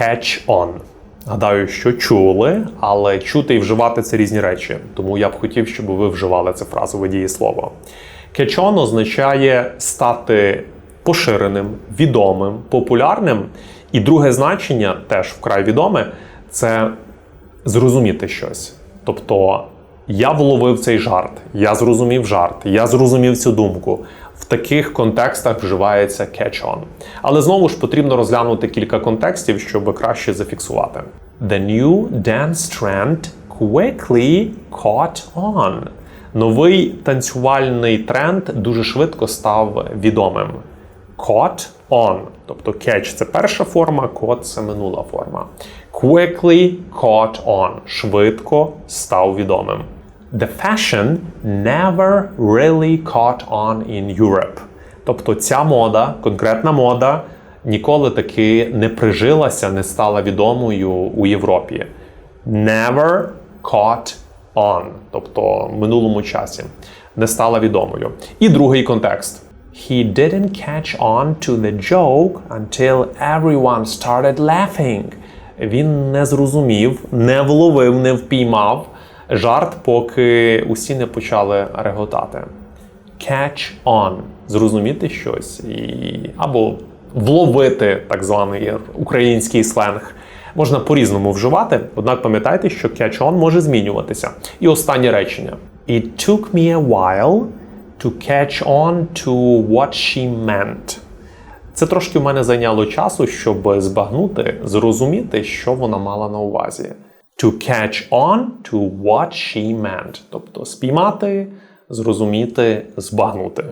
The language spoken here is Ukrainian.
catch on. Гадаю, що чули, але чути і вживати це різні речі. Тому я б хотів, щоб ви вживали це фразове дієслово. Catch on означає стати поширеним, відомим, популярним. І друге значення, теж вкрай відоме, це зрозуміти щось. Тобто я вловив цей жарт, я зрозумів жарт, я зрозумів цю думку. Таких контекстах вживається catch on. Але знову ж потрібно розглянути кілька контекстів, щоб краще зафіксувати. The new dance trend quickly caught on. Новий танцювальний тренд дуже швидко став відомим. Caught on. Тобто catch – це перша форма, caught – це минула форма. Quickly caught on. Швидко став відомим. The fashion never really caught on in Europe. Тобто ця мода, конкретна мода, ніколи таки не прижилася, не стала відомою у Європі. Never caught on. Тобто в минулому часі не стала відомою. І другий контекст. He didn't catch on to the joke until everyone started laughing. Він не зрозумів, не вловив, не впіймав жарт, поки усі не почали реготати. Catch on зрозуміти щось і або вловити так званий український сленг. Можна по-різному вживати, однак пам'ятайте, що catch on може змінюватися. І останнє речення. It took me a while to catch on to what she meant. Це трошки в мене зайняло часу, щоб збагнути, зрозуміти, що вона мала на увазі. To catch on to what she meant. Тобто спіймати, зрозуміти, збагнути.